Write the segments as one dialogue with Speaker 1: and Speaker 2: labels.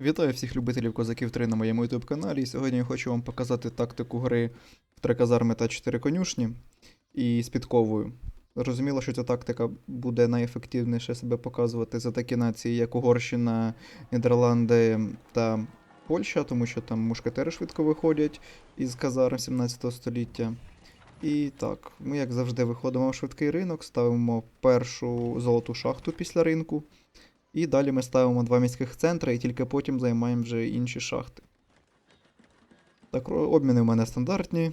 Speaker 1: Вітаю всіх любителів козаків 3 на моєму YouTube каналі. І сьогодні я хочу вам показати тактику гри в 3 казарми та 4 конюшні і з підковою. Зрозуміло, що ця тактика буде найефективніше себе показувати за такі нації, як Угорщина, Нідерланди та Польща, тому що там мушкетери швидко виходять із казарм 17 століття. І так, ми, як завжди, виходимо в швидкий ринок, ставимо першу золоту шахту після ринку. І далі ми ставимо два міських центри і тільки потім займаємо вже інші шахти. Так, обміни в мене стандартні,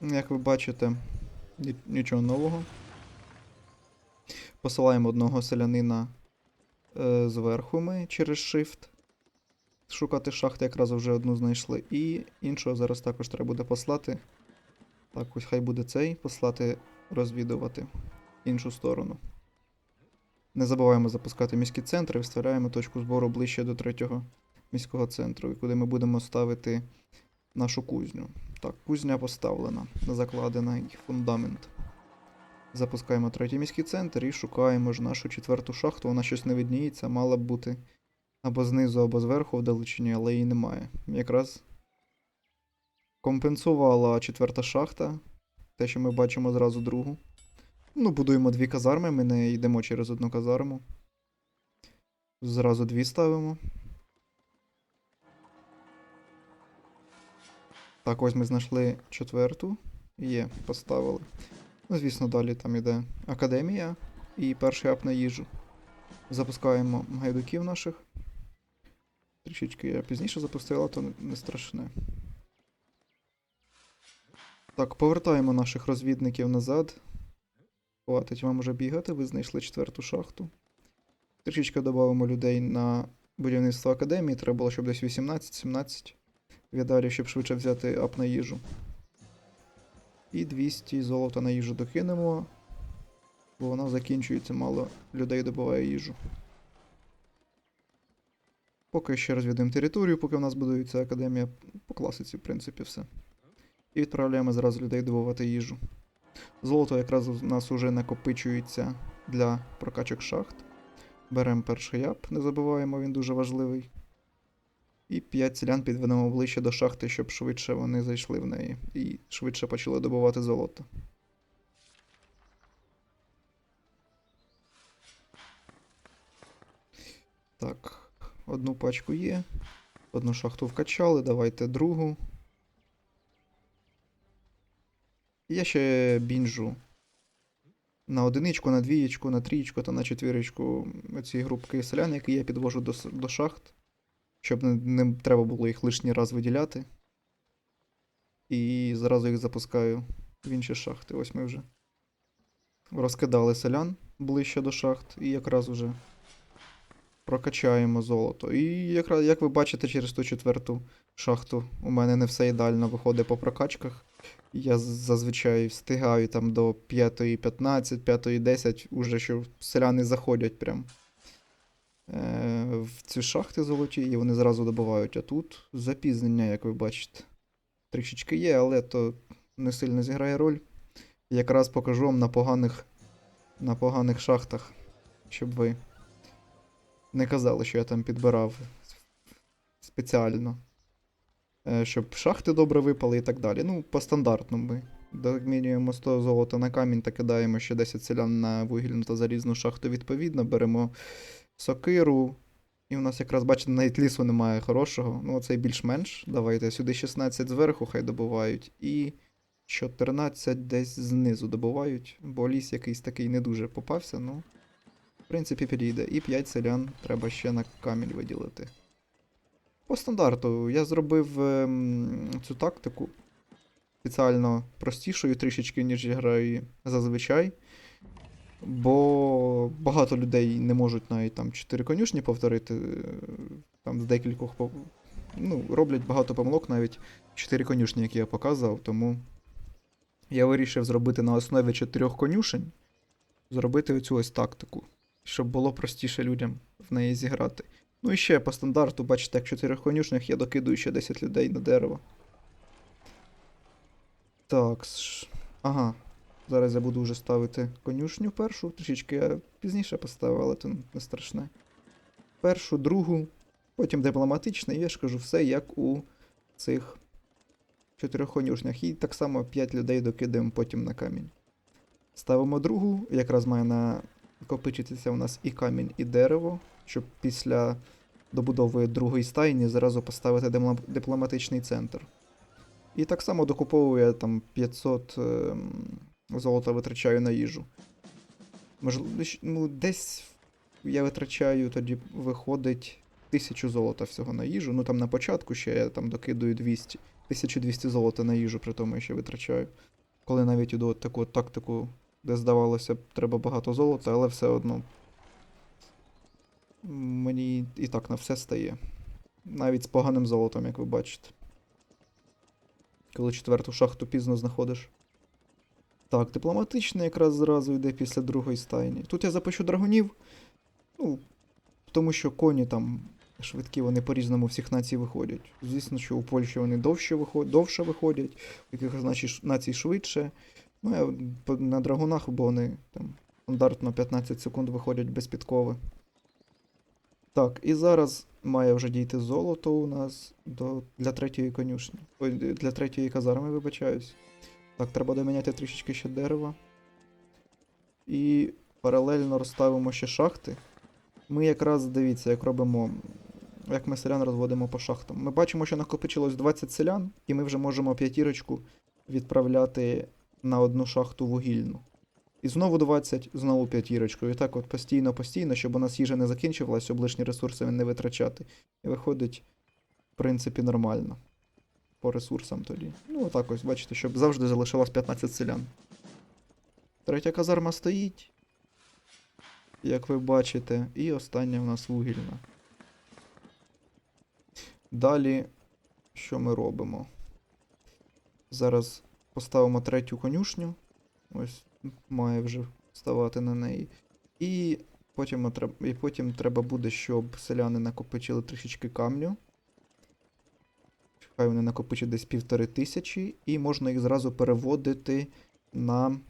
Speaker 1: як ви бачите. Нічого нового. Посилаємо одного селянина е, зверху ми через Shift. Шукати шахти, якраз вже одну знайшли. І іншого зараз також треба буде послати. Так, ось хай буде цей, послати розвідувати іншу сторону. Не забуваємо запускати міські центри, вставляємо точку збору ближче до третього міського центру, куди ми будемо ставити нашу кузню. Так, кузня поставлена, закладена і фундамент. Запускаємо третій міський центр і шукаємо ж нашу четверту шахту. Вона щось не видніється, мала б бути або знизу, або зверху в далечині, але її немає. Якраз компенсувала четверта шахта, те, що ми бачимо зразу другу. Ну, будуємо дві казарми, ми не йдемо через одну казарму. Зразу дві ставимо. Так, ось ми знайшли четверту. Є, поставили. Ну, звісно, далі там іде академія і перший ап на їжу. Запускаємо гайдуків наших. Трішечки я пізніше запустила, то не- не страшне. Так, повертаємо наших розвідників назад. Хватить вам уже бігати, ви знайшли четверту шахту. Трішечки додамо людей на будівництво академії. Треба було, щоб десь 18-17 віддалі, щоб швидше взяти ап на їжу. І 200 золота на їжу докинемо, бо вона закінчується, мало людей добуває їжу. Поки ще розвідуємо територію, поки в нас будується академія, по класиці, в принципі, все. І відправляємо зразу людей добувати їжу. Золото якраз у нас уже накопичується для прокачок шахт. Беремо перший ап, не забуваємо, він дуже важливий. І 5 селян підведемо ближче до шахти, щоб швидше вони зайшли в неї і швидше почали добувати золото. Так, одну пачку є. Одну шахту вкачали, давайте другу. Я ще бінжу на одиничку, на двієчку, на трієчку та на четвірочку ці групки селян, які я підвожу до, до шахт, щоб не, не треба було їх лишній раз виділяти. І зразу їх запускаю в інші шахти. Ось ми вже розкидали селян ближче до шахт, і якраз уже прокачаємо золото. І якраз, як ви бачите, через ту четверту шахту у мене не все ідеально виходить по прокачках. Я зазвичай встигаю там до 5.15, 5.10, уже що селяни заходять прям е, в ці шахти золоті, і вони зразу добувають. А тут запізнення, як ви бачите. Трішечки є, але то не сильно зіграє роль. Якраз покажу вам на поганих, на поганих шахтах, щоб ви не казали, що я там підбирав спеціально щоб шахти добре випали і так далі. Ну, по стандартному домінюємо 100 золота на камінь та кидаємо ще 10 селян на вугільну та залізну шахту відповідно, беремо сокиру. І у нас якраз, бачите, навіть лісу немає хорошого. Ну, оцей більш-менш. Давайте сюди 16 зверху хай добувають. І 14 десь знизу добувають, бо ліс якийсь такий не дуже попався, ну. В принципі, підійде. І 5 селян треба ще на камінь виділити. По стандарту я зробив ем, цю тактику спеціально простішою трішечки, ніж я граю зазвичай. Бо багато людей не можуть навіть там 4 конюшні повторити. е, Там з декількох ну, роблять багато помилок, навіть 4 конюшні, які я показував. Тому я вирішив зробити на основі 4 конюшень, зробити оцю ось тактику, щоб було простіше людям в неї зіграти. Ну і ще по стандарту, бачите, як чотирьох конюшнях я докидую ще 10 людей на дерево. Так. Ага. Зараз я буду вже ставити конюшню першу. Трішечки я пізніше поставив, але це не страшне. Першу, другу. потім дипломатичний, я ж кажу, все як у цих чотирьох конюшнях. І так само 5 людей докидаємо потім на камінь. Ставимо другу, якраз має накопичитися у нас і камінь, і дерево, щоб після добудови другої стайні зразу поставити дипломатичний центр. І так само докуповує там 500 ем, золота витрачаю на їжу. Можливо, ну, десь я витрачаю, тоді виходить 1000 золота всього на їжу. Ну там на початку ще я там докидую 200. 1200 золота на їжу, при тому я ще витрачаю. Коли навіть іду от таку от тактику, де здавалося треба багато золота, але все одно. Мені і так на все стає. Навіть з поганим золотом, як ви бачите. Коли четверту шахту пізно знаходиш. Так, дипломатичний якраз зразу йде після другої стайні. Тут я запишу драгунів. Ну, тому що коні там швидкі, вони по-різному всіх націй виходять. Звісно, що у Польщі вони довше виходять, довше виходять, у націй, націй швидше. Ну, я на драгунах, бо вони там стандартно 15 секунд виходять без підкови. Так, і зараз має вже дійти золото у нас до, для третьої конюшні. Ой, для третьої казарми, вибачаюсь. Так, треба доміняти трішечки ще дерева. І паралельно розставимо ще шахти. Ми якраз дивіться, як робимо. Як ми селян розводимо по шахтам. Ми бачимо, що накопичилось 20 селян, і ми вже можемо п'ятірочку відправляти на одну шахту вугільну. І знову 20, знову п'ятірочку. І так от постійно-постійно, щоб у нас їжа не закінчувалася, щоб ресурси не витрачати. І виходить, в принципі, нормально. По ресурсам тоді. Ну, отак ось, бачите, щоб завжди залишилось 15 селян. Третя казарма стоїть. Як ви бачите, і остання в нас вугільна. Далі, що ми робимо? Зараз поставимо третю конюшню. Ось має вже ставати на неї. І потім, і потім треба буде, щоб селяни накопичили трішечки камню. Хай вони накопичать десь півтори тисячі, і можна їх зразу переводити на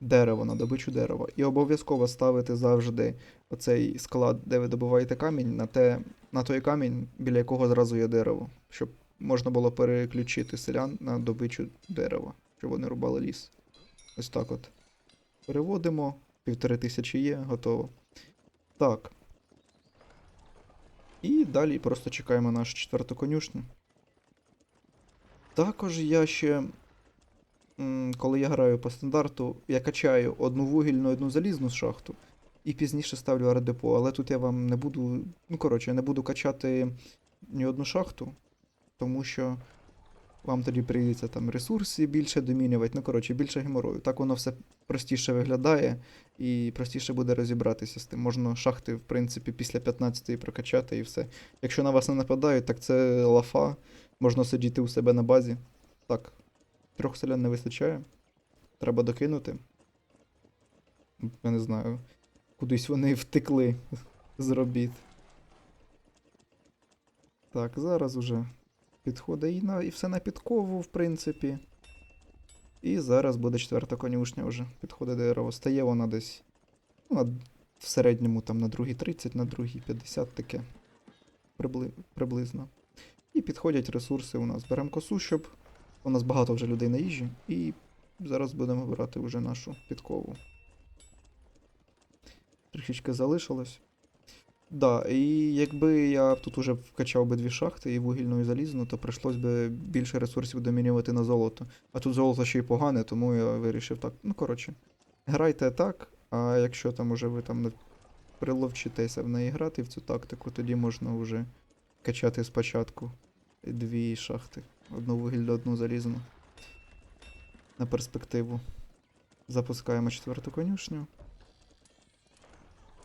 Speaker 1: дерево, на добичу дерева. І обов'язково ставити завжди оцей склад, де ви добуваєте камінь, на, те, на той камінь, біля якого зразу є дерево, щоб можна було переключити селян на добичу дерева, щоб вони рубали ліс. Ось так от. Переводимо. Півтори тисячі є, готово. Так. І далі просто чекаємо нашу четверту конюшню. Також я ще, коли я граю по стандарту, я качаю одну вугільну, одну залізну шахту, і пізніше ставлю ардепо, але тут я вам не буду. Ну, коротше, я не буду качати ні одну шахту, тому що вам тоді прийдеться там ресурси більше домінювати. Ну, коротше, більше геморою. Так воно все простіше виглядає і простіше буде розібратися з тим. Можна шахти, в принципі, після 15-ї прокачати і все. Якщо на вас не нападають, так це лафа. Можна сидіти у себе на базі. Так, трьох селян не вистачає. Треба докинути. Я не знаю. Кудись вони втекли з робіт. Так, зараз уже підходить і, на, і все на підкову, в принципі. І зараз буде четверта конюшня вже. Підходить дерево. Стає вона десь. Ну, в середньому там на другій 30, на другій 50 таке. Прибли, приблизно. І підходять ресурси у нас. Беремо косу, щоб. У нас багато вже людей на їжі. І зараз будемо брати вже нашу підкову. Трішечки залишилось. Да, і якби я тут уже вкачав би дві шахти і вугільну і залізну, то прийшлось би більше ресурсів домінювати на золото. А тут золото ще й погане, тому я вирішив так. Ну, коротше, грайте так, а якщо там уже ви там не приловчитеся в неї грати в цю тактику, тоді можна вже качати спочатку дві шахти. Одну вугільну, одну залізну. На перспективу. Запускаємо четверту конюшню.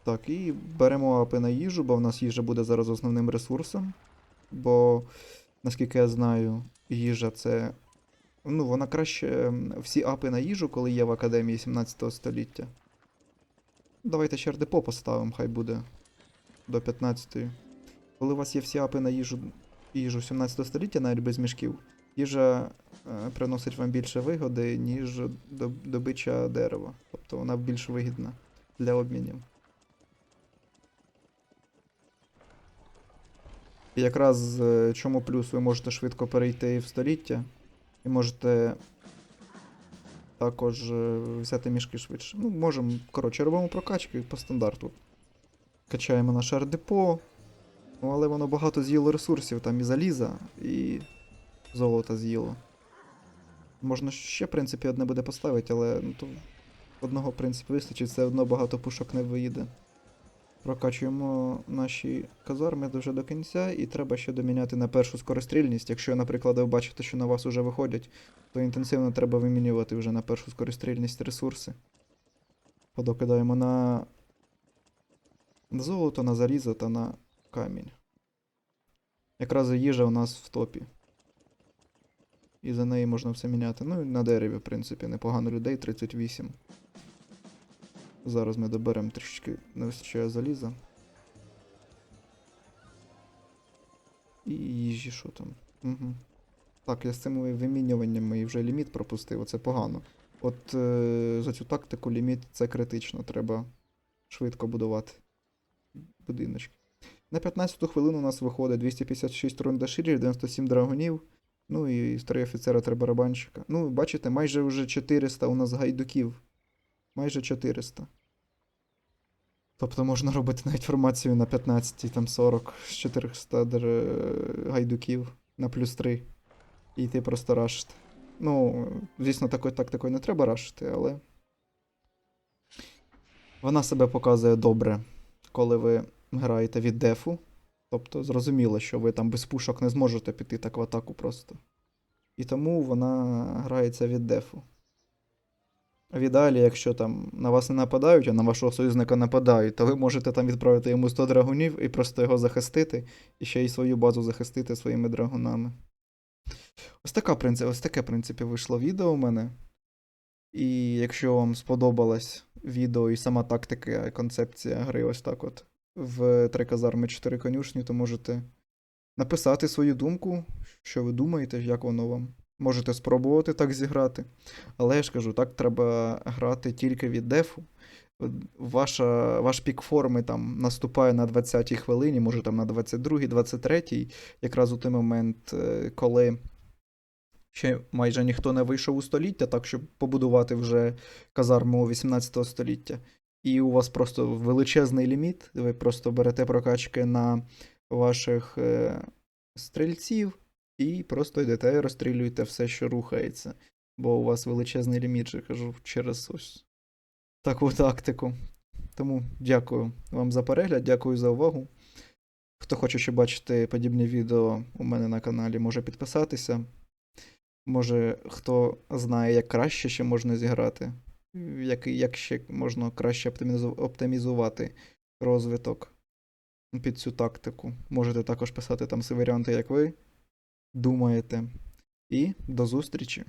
Speaker 1: Так, і беремо апи на їжу, бо в нас їжа буде зараз основним ресурсом. Бо, наскільки я знаю, їжа це. Ну, вона краще. Всі апи на їжу, коли є в академії 17 століття. Давайте ще РДПО поставимо, хай буде до 15-ї. Коли у вас є всі апи на їжу, їжу 17 століття, навіть без мішків, їжа е, приносить вам більше вигоди, ніж добича дерева. Тобто вона більш вигідна для обмінів. Якраз е, чому плюс ви можете швидко перейти в століття, і можете також е, взяти мішки швидше. Ну, можемо, коротше, робимо прокачки по стандарту. Качаємо наше ардепо, ну, але воно багато з'їло ресурсів, там і заліза, і золота з'їло. Можна ще, в принципі, одне буде поставити, але ну, то одного, в принципі, вистачить, все одно багато пушок не виїде. Прокачуємо наші казарми вже до кінця, і треба ще доміняти на першу скорострільність. Якщо, наприклад, ви бачите, що на вас вже виходять, то інтенсивно треба вимінювати вже на першу скорострільність ресурси. Подокидаємо на золото, на залізо та на камінь. Якраз їжа у нас в топі. І за неї можна все міняти. Ну і на дереві, в принципі, непогано людей, 38. Зараз ми доберемо трішечки не вистачає заліза. І їжі, що там. Угу. Так, я з цими вимінюваннями вже ліміт пропустив, це погано. От е, за цю тактику ліміт це критично, треба швидко будувати будиночки. На 15-ту хвилину у нас виходить 256 рундаширів, 97 драгунів. Ну і 3 офіцера, 3 барабанщика. Ну, бачите, майже вже 400 у нас гайдуків. Майже 400. Тобто можна робити навіть формацію на 15, там 40 з 400 др- гайдуків на плюс 3. І йти просто рашити. Ну, звісно, такою тактикою не треба рашити, але. Вона себе показує добре, коли ви граєте від дефу. Тобто, зрозуміло, що ви там без пушок не зможете піти так в атаку просто. І тому вона грається від дефу. В ідеалі, якщо там на вас не нападають, а на вашого союзника нападають, то ви можете там відправити йому 100 драгунів і просто його захистити, і ще й свою базу захистити своїми драгунами. Ось, така, ось таке, в принципі, вийшло відео у мене. І якщо вам сподобалось відео і сама тактика, і концепція гри ось так от в три казарми 4 конюшні, то можете написати свою думку, що ви думаєте, як воно вам. Можете спробувати так зіграти. Але я ж кажу, так треба грати тільки від дефу. Ваша, ваш пік форми там наступає на 20-й хвилині, може там на 22-й, 23-й, якраз у той момент, е, коли ще майже ніхто не вийшов у століття, так щоб побудувати вже казарму 18 століття. І у вас просто величезний ліміт, ви просто берете прокачки на ваших е, стрільців і просто йдете і розстрілюєте все, що рухається. Бо у вас величезний ліміт, же кажу, через ось таку тактику. Тому дякую вам за перегляд, дякую за увагу. Хто хоче ще бачити подібні відео у мене на каналі, може підписатися. Може, хто знає, як краще ще можна зіграти, як, як ще можна краще оптимізувати розвиток під цю тактику. Можете також писати там свої варіанти, як ви думаєте. І до зустрічі!